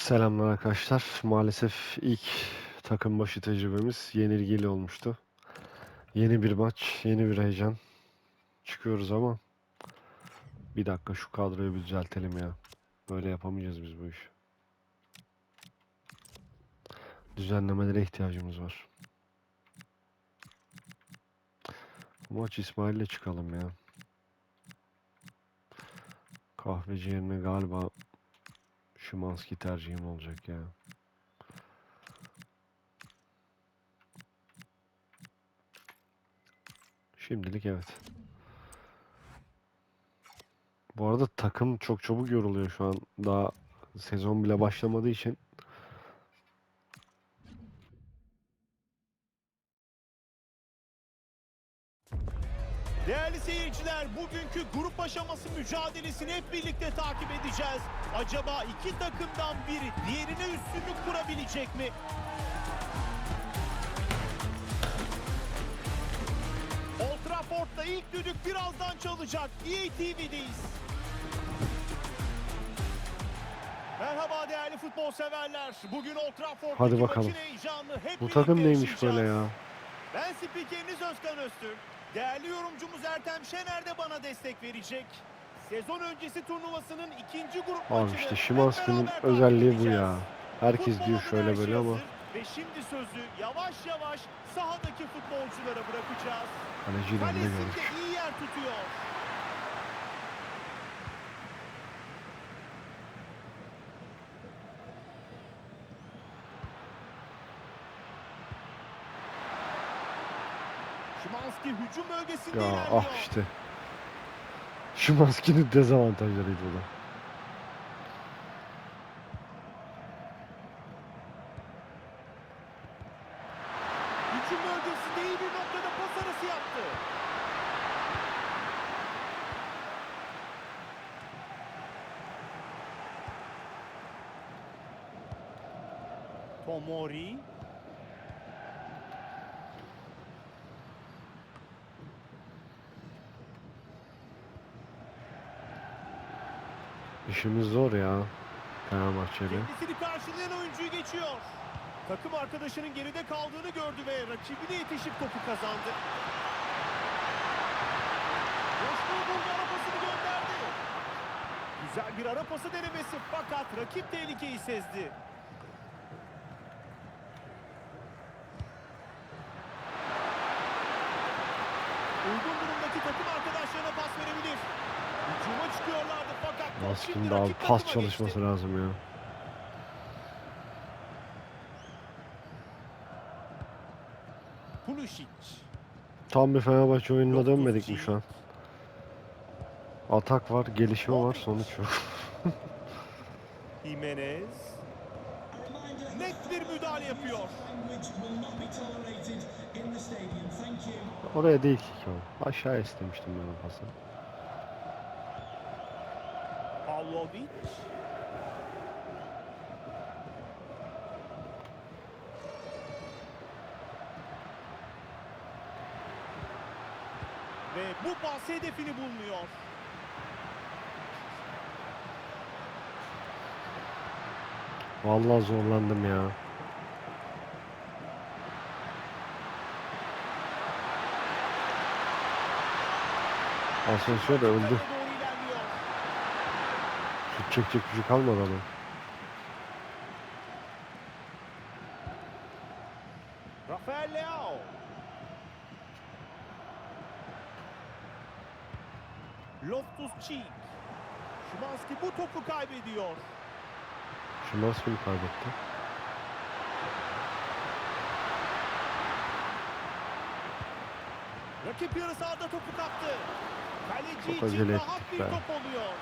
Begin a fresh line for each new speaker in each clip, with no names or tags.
Selamlar arkadaşlar. Maalesef ilk takım başı tecrübemiz yenilgili olmuştu. Yeni bir maç, yeni bir heyecan. Çıkıyoruz ama bir dakika şu kadroyu bir düzeltelim ya. Böyle yapamayacağız biz bu işi. Düzenlemelere ihtiyacımız var. Bu maç İsmail'le çıkalım ya. Kahveci yerine galiba Şimanski tercihim olacak ya. Şimdilik evet. Bu arada takım çok çabuk yoruluyor şu an. Daha sezon bile başlamadığı için.
Değerli seyirciler, bugünkü grup aşaması mücadelesini hep birlikte takip edeceğiz. Acaba iki takımdan biri diğerine üstünlük kurabilecek mi? Old Trafford'da ilk düdük birazdan çalacak. EA TV'deyiz. Merhaba değerli futbol severler. Bugün Old Trafford'daki
Hadi bakalım.
maçın heyecanını hep
Bu
birlikte
takım neymiş
yaşayacağız.
böyle ya?
Ben spikeriniz Özkan Öztürk. Değerli yorumcumuz Ertem Şener de bana destek verecek. Sezon öncesi turnuvasının ikinci grup
Abi işte Şimanski'nin özelliği bu ya. Herkes
Futbol
diyor şöyle böyle ama
Ve şimdi sözü yavaş yavaş sahadaki futbolculara bırakacağız. Kalesinde
görmüş.
iyi yer tutuyor. Şimanski hücum bölgesinde
Ya
ilerliyor.
ah işte. Şimanski'nin dezavantajlarıydı bu da.
Hücum bölgesinde iyi bir noktada pas arası yaptı. Tomori.
İşimiz zor ya. Fenerbahçe'yle.
Kendisini karşılayan oyuncuyu geçiyor. Takım arkadaşının geride kaldığını gördü ve rakibine yetişip topu kazandı. Boşluğu buldu ara gönderdi. Güzel bir ara pası denemesi fakat rakip tehlikeyi sezdi. Uygun durumdaki takım arkadaşlarına pas verebilir. Hücuma
daha
rakip
pas çalışması lazım ya.
Pulisic.
Tam bir Fenerbahçe oyununa dönmedik mi şu an? Atak var, gelişme var, sonuç yok.
Jimenez. Net bir müdahale yapıyor.
Oraya değil ki. Aşağı istemiştim ben o pası.
Pavlovic. Ve bu pas hedefini bulmuyor.
Vallahi zorlandım ya. Asansör de öldü. Şut çekecek gücü kalmadı adam.
Rafael Leao. Loftus-Cheek. Szymanski bu topu kaybediyor.
Nasıl kim kaybetti?
Rakip yarı sahada topu kaptı. Kaleci
Çok
için rahat bir top oluyor.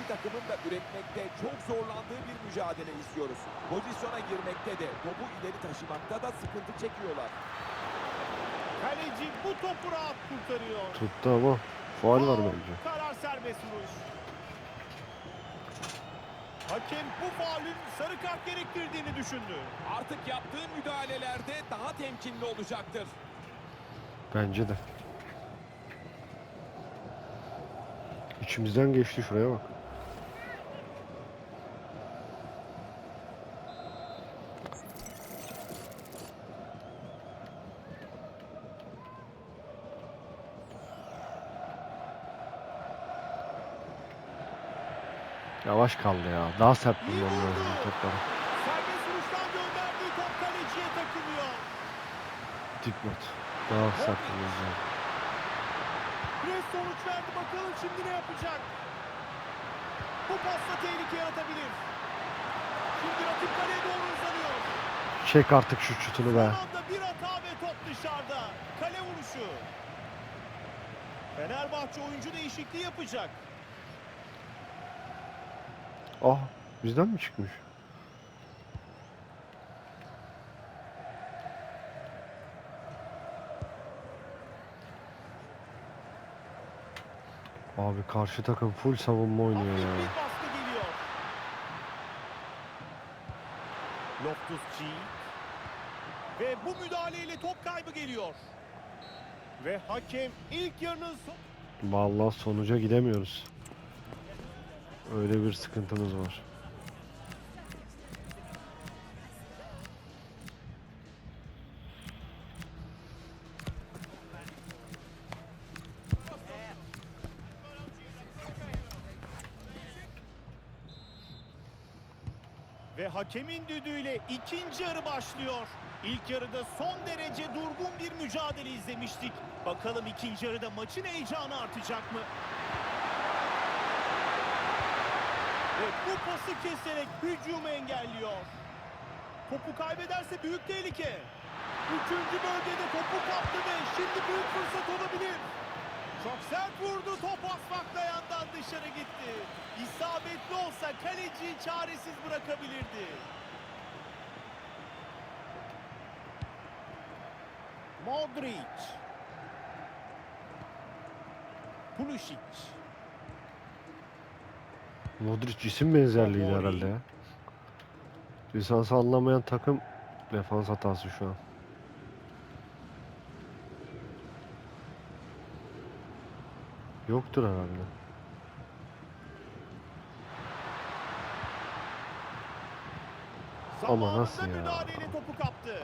İki takımın da üretmekte çok zorlandığı bir mücadele istiyoruz. Pozisyona girmekte de topu ileri taşımakta da sıkıntı çekiyorlar.
Kaleci bu topu rahat kurtarıyor.
Tuttu ama faul var bence.
Karar serbest vuruş. Hakem bu faulün sarı kart gerektirdiğini düşündü.
Artık yaptığı müdahalelerde daha temkinli olacaktır.
Bence de. İçimizden geçti şuraya bak. Yavaş kaldı ya. Daha sert vurmam lazım bu toplara.
Serbest vuruştan gönderdiği top kaleciye takılıyor.
Dipnot. Daha sert vurmam lazım.
Pres sonuç verdi bakalım şimdi ne yapacak. Bu pasla tehlike yaratabilir. Şimdi rakip kaleye doğru uzanıyor.
Çek artık şu şutunu be.
Son bir hata ve top dışarıda. Kale vuruşu. Fenerbahçe oyuncu değişikliği yapacak.
Ah bizden mi çıkmış? Abi karşı takım full savunma oynuyor ya.
geliyor. Loftus-Cheek. Ve bu müdahaleyle top kaybı geliyor. Ve hakem ilk yarının son...
Vallahi sonuca gidemiyoruz. Öyle bir sıkıntımız var.
Ve hakemin düdüğüyle ikinci yarı başlıyor. İlk yarıda son derece durgun bir mücadele izlemiştik. Bakalım ikinci yarıda maçın heyecanı artacak mı? Ve bu pası keserek hücumu engelliyor. Topu kaybederse büyük tehlike. Üçüncü bölgede topu kaptı ve şimdi büyük fırsat olabilir. Çok sert vurdu top asfakla yandan dışarı gitti. İsabetli olsa kaleciyi çaresiz bırakabilirdi. Modric. Pulisic.
Modric isim benzerliği
Tomori.
herhalde ya. Lisansı anlamayan takım defans hatası şu an. Yoktur herhalde. Ama nasıl ya?
müdahaleyle topu kaptı.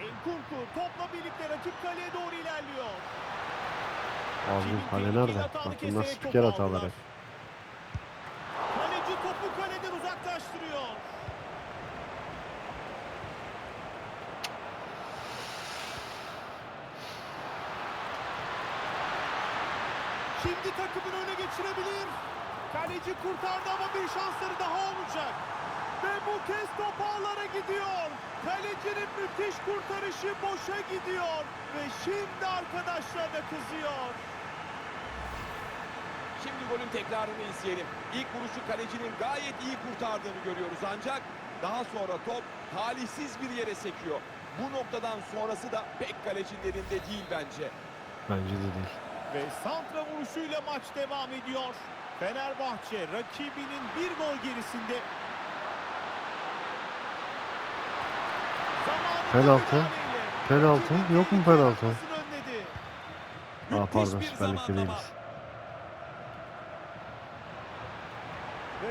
Enkunku topla birlikte rakip kaleye doğru ilerliyor. Şimdi
kale nerede? Bak bunlar spiker hataları.
Kaleci topu kaleden uzaklaştırıyor. Şimdi takımın öne geçirebilir. Kaleci kurtardı ama bir şansları daha olacak. Ve bu kez top ağlara gidiyor. Kalecinin müthiş kurtarışı boşa gidiyor. Ve şimdi arkadaşlarına kızıyor.
Golün tekrarını izleyelim. İlk vuruşu kalecinin gayet iyi kurtardığını görüyoruz ancak daha sonra top talihsiz bir yere sekiyor. Bu noktadan sonrası da pek kalecinin elinde değil bence.
Bence de değil.
Ve santra vuruşuyla maç devam ediyor. Fenerbahçe rakibinin bir gol gerisinde.
Penaltı. Penaltı. Yok mu penaltı? Aa pardon
bir
Süper Lig'de değiliz.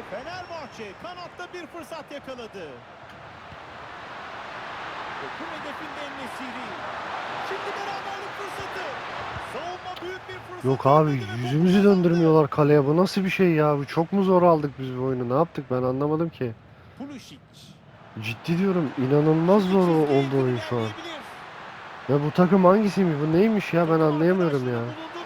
Fenerbahçe kanatta bir fırsat yakaladı. Bu hedefinde Nesiri. Şimdi beraberlik fırsatı. Savunma büyük bir fırsat.
Yok abi yüzümüzü döndürmüyorlar kaleye. Bu nasıl bir şey ya? Bu çok mu zor aldık biz bu oyunu? Ne yaptık ben anlamadım ki.
Pulisic.
Ciddi diyorum inanılmaz zor oldu oyun şu an. Ya bu takım hangisiymiş? Bu neymiş ya? Ben anlayamıyorum ya.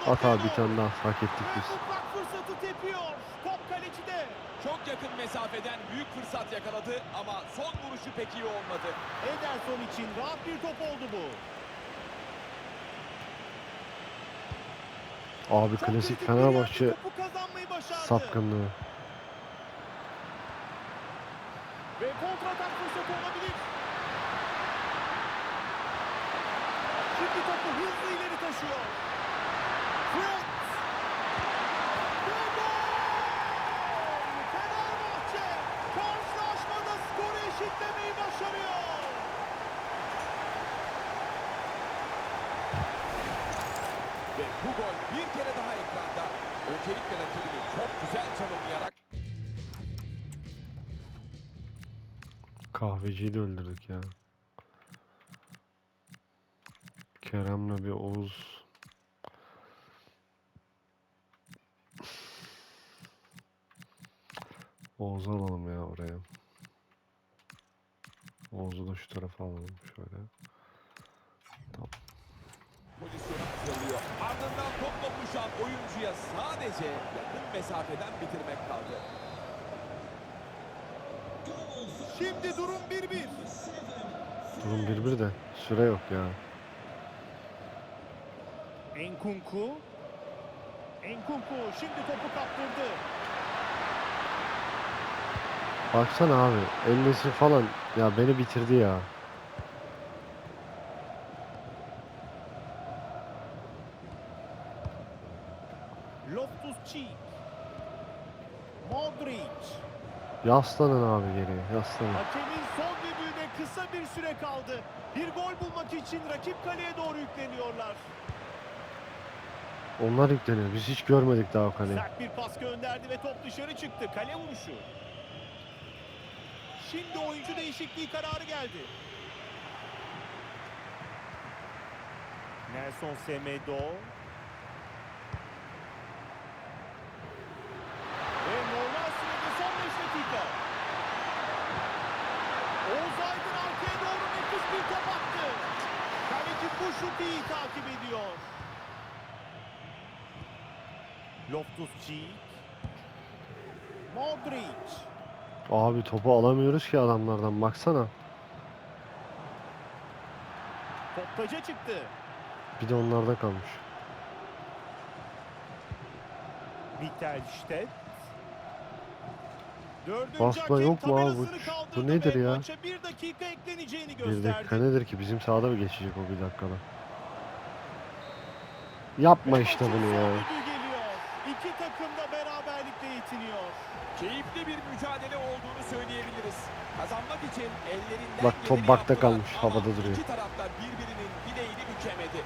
At abi bir tane daha hak ettik biz.
mutlak fırsatı tepiyor. Top kalecide.
Çok yakın mesafeden büyük fırsat yakaladı ama son vuruşu pek iyi olmadı.
Ederson için rahat bir top oldu bu.
Abi
Çok
klasik Fenerbahçe sapkınlığı.
Ve kontratak fırsatı olabilir. Şimdi topu hızlı ileri taşıyor. Fred. Ve gol! Fenerbahçe karşılaşmada skoru eşitlemeyi başarıyor.
Ve bu gol bir kere daha ekranda. Öncelikle rakibini çok güzel tanımlayarak
Kahveciyi de öldürdük ya. Kerem'le bir Oğuz. Oğuz'u alalım ya oraya. Oğuz'u da şu tarafa alalım şöyle.
Hazırlıyor. Ardından top dokuşan oyuncuya sadece yakın mesafeden bitirmek kaldı.
Şimdi durum 1-1.
Durum 1-1 de süre yok ya.
Enkunku. Enkunku şimdi topu kaptırdı.
Baksana abi. Ellesi falan. Ya beni bitirdi ya.
Loftus-Cheek. Modric.
Yaslanın abi geriye. Yaslanın.
Hakemin son düdüğüne kısa bir süre kaldı. Bir gol bulmak için rakip kaleye doğru yükleniyorlar.
Onlar yükleniyor. Biz hiç görmedik daha o kaleyi.
Sert bir pas gönderdi ve top dışarı çıktı. Kale vuruşu. Şimdi oyuncu değişikliği kararı geldi. Nelson Semedo. Ve normal sürede son 5 dakika. Oğuz Aydın arkaya doğru nefis bir top attı. Kaleci bu şutu iyi takip ediyor. Loftus-Cheek. Modric.
Abi topu alamıyoruz ki adamlardan. Baksana.
Top taca çıktı.
Bir de onlarda kalmış.
Mittelstedt. Dördüncü
Basma yok mu abi? Bu- nedir ya?
Bir dakika ekleneceğini
Bir dakika nedir ki? Bizim sahada mı geçecek o bir dakikada? Yapma işte bunu ya.
İki takım da beraberlikle yetiniyor.
Keyifli bir mücadele olduğunu söyleyebiliriz. Kazanmak için ellerinden
Bak, top bakta kalmış, havada duruyor.
İki tarafta birbirinin bileğini bükemedi.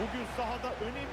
Bugün sahada önemli